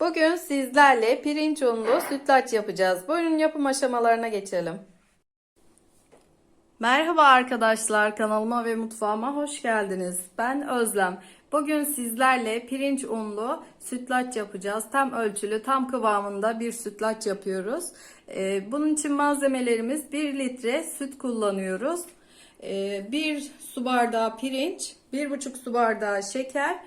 Bugün sizlerle pirinç unlu sütlaç yapacağız. Buyurun yapım aşamalarına geçelim. Merhaba arkadaşlar kanalıma ve mutfağıma hoş geldiniz. Ben Özlem. Bugün sizlerle pirinç unlu sütlaç yapacağız. Tam ölçülü, tam kıvamında bir sütlaç yapıyoruz. Ee, bunun için malzemelerimiz 1 litre süt kullanıyoruz. 1 su bardağı pirinç, 1,5 su bardağı şeker,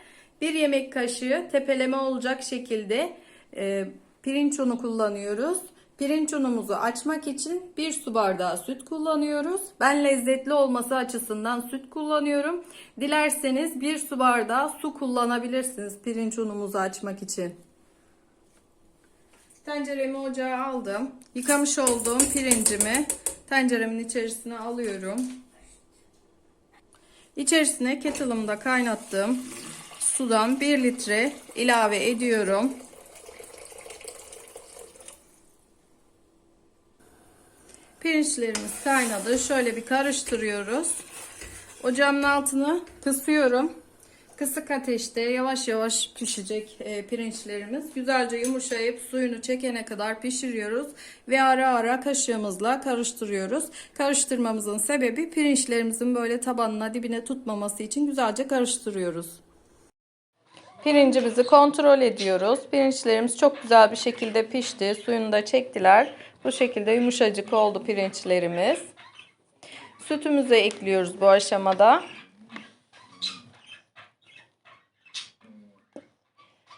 1 yemek kaşığı tepeleme olacak şekilde e, pirinç unu kullanıyoruz. Pirinç unumuzu açmak için 1 su bardağı süt kullanıyoruz. Ben lezzetli olması açısından süt kullanıyorum. Dilerseniz 1 su bardağı su kullanabilirsiniz pirinç unumuzu açmak için. Tenceremi ocağa aldım. Yıkamış olduğum pirincimi tenceremin içerisine alıyorum. İçerisine kettle'ımda kaynattığım sudan 1 litre ilave ediyorum. Pirinçlerimiz kaynadı. Şöyle bir karıştırıyoruz. Ocağımın altını kısıyorum. Kısık ateşte yavaş yavaş pişecek e, pirinçlerimiz. Güzelce yumuşayıp suyunu çekene kadar pişiriyoruz. Ve ara ara kaşığımızla karıştırıyoruz. Karıştırmamızın sebebi pirinçlerimizin böyle tabanına dibine tutmaması için güzelce karıştırıyoruz. Pirincimizi kontrol ediyoruz. Pirinçlerimiz çok güzel bir şekilde pişti. Suyunu da çektiler. Bu şekilde yumuşacık oldu pirinçlerimiz. Sütümüzü ekliyoruz bu aşamada.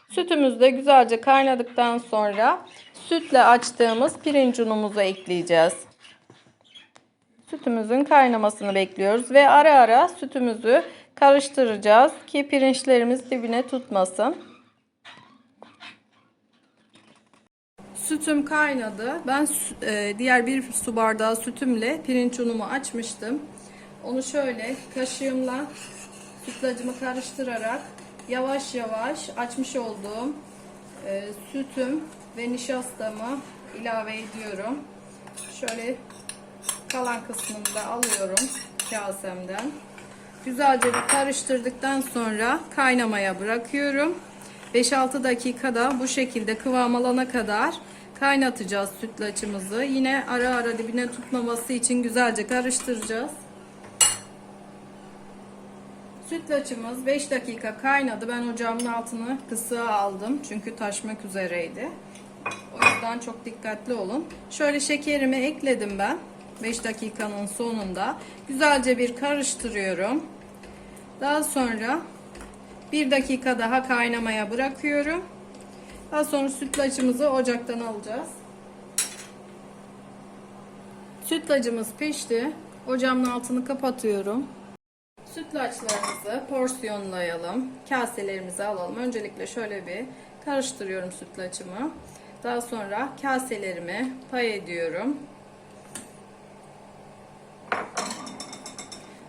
Sütümüz de güzelce kaynadıktan sonra sütle açtığımız pirinç unumuzu ekleyeceğiz. Sütümüzün kaynamasını bekliyoruz ve ara ara sütümüzü karıştıracağız ki pirinçlerimiz dibine tutmasın. Sütüm kaynadı. Ben e, diğer bir su bardağı sütümle pirinç unumu açmıştım. Onu şöyle kaşığımla sütlacımı karıştırarak yavaş yavaş açmış olduğum e, sütüm ve nişastamı ilave ediyorum. Şöyle kalan kısmını da alıyorum kasemden. Güzelce bir karıştırdıktan sonra kaynamaya bırakıyorum. 5-6 dakikada bu şekilde kıvam alana kadar kaynatacağız sütlaçımızı. Yine ara ara dibine tutmaması için güzelce karıştıracağız. Sütlaçımız 5 dakika kaynadı. Ben ocağımın altını kısığa aldım. Çünkü taşmak üzereydi. O yüzden çok dikkatli olun. Şöyle şekerimi ekledim ben. 5 dakikanın sonunda. Güzelce bir karıştırıyorum. Daha sonra 1 dakika daha kaynamaya bırakıyorum. Daha sonra sütlacımızı ocaktan alacağız. Sütlacımız pişti. Ocağımın altını kapatıyorum. Sütlaçlarımızı porsiyonlayalım. Kaselerimize alalım. Öncelikle şöyle bir karıştırıyorum sütlaçımı. Daha sonra kaselerimi pay ediyorum.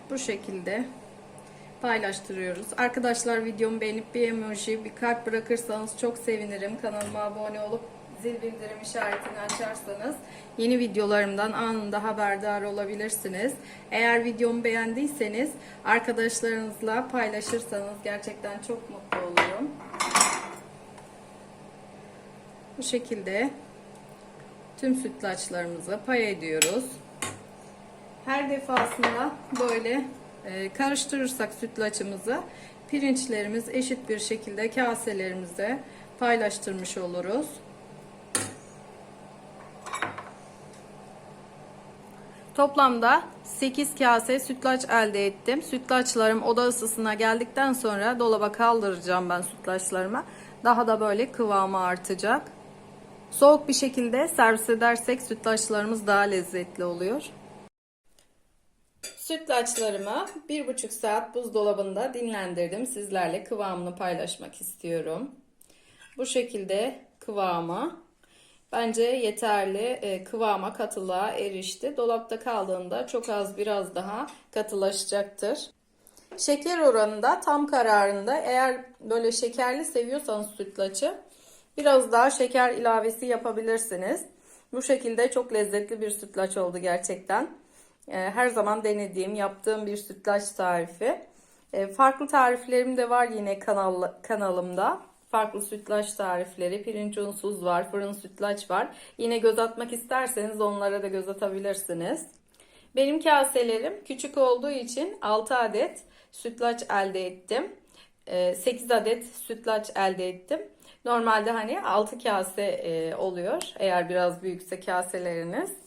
Bu şekilde paylaştırıyoruz. Arkadaşlar videomu beğenip bir emoji, bir kalp bırakırsanız çok sevinirim. Kanalıma abone olup zil bildirim işaretini açarsanız yeni videolarımdan anında haberdar olabilirsiniz. Eğer videomu beğendiyseniz arkadaşlarınızla paylaşırsanız gerçekten çok mutlu olurum. Bu şekilde tüm sütlaçlarımızı pay ediyoruz. Her defasında böyle e, karıştırırsak sütlaçımızı pirinçlerimiz eşit bir şekilde kaselerimize paylaştırmış oluruz. Toplamda 8 kase sütlaç elde ettim. Sütlaçlarım oda ısısına geldikten sonra dolaba kaldıracağım ben sütlaçlarımı. Daha da böyle kıvamı artacak. Soğuk bir şekilde servis edersek sütlaçlarımız daha lezzetli oluyor. Sütlaçlarımı 1,5 saat buzdolabında dinlendirdim. Sizlerle kıvamını paylaşmak istiyorum. Bu şekilde kıvamı bence yeterli e, kıvama katılığa erişti. Dolapta kaldığında çok az biraz daha katılaşacaktır. Şeker oranında tam kararında eğer böyle şekerli seviyorsanız sütlaçı biraz daha şeker ilavesi yapabilirsiniz. Bu şekilde çok lezzetli bir sütlaç oldu gerçekten. Ee, her zaman denediğim, yaptığım bir sütlaç tarifi. Ee, farklı tariflerim de var yine kanal, kanalımda. farklı sütlaç tarifleri, pirinç unsuz var, fırın sütlaç var. Yine göz atmak isterseniz onlara da göz atabilirsiniz. Benim kaselerim küçük olduğu için 6 adet sütlaç elde ettim. 8 adet sütlaç elde ettim. Normalde hani 6 kase e, oluyor eğer biraz büyükse kaseleriniz.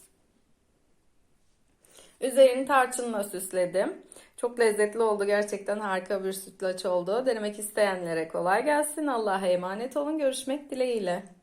Üzerini tarçınla süsledim. Çok lezzetli oldu. Gerçekten harika bir sütlaç oldu. Denemek isteyenlere kolay gelsin. Allah'a emanet olun. Görüşmek dileğiyle.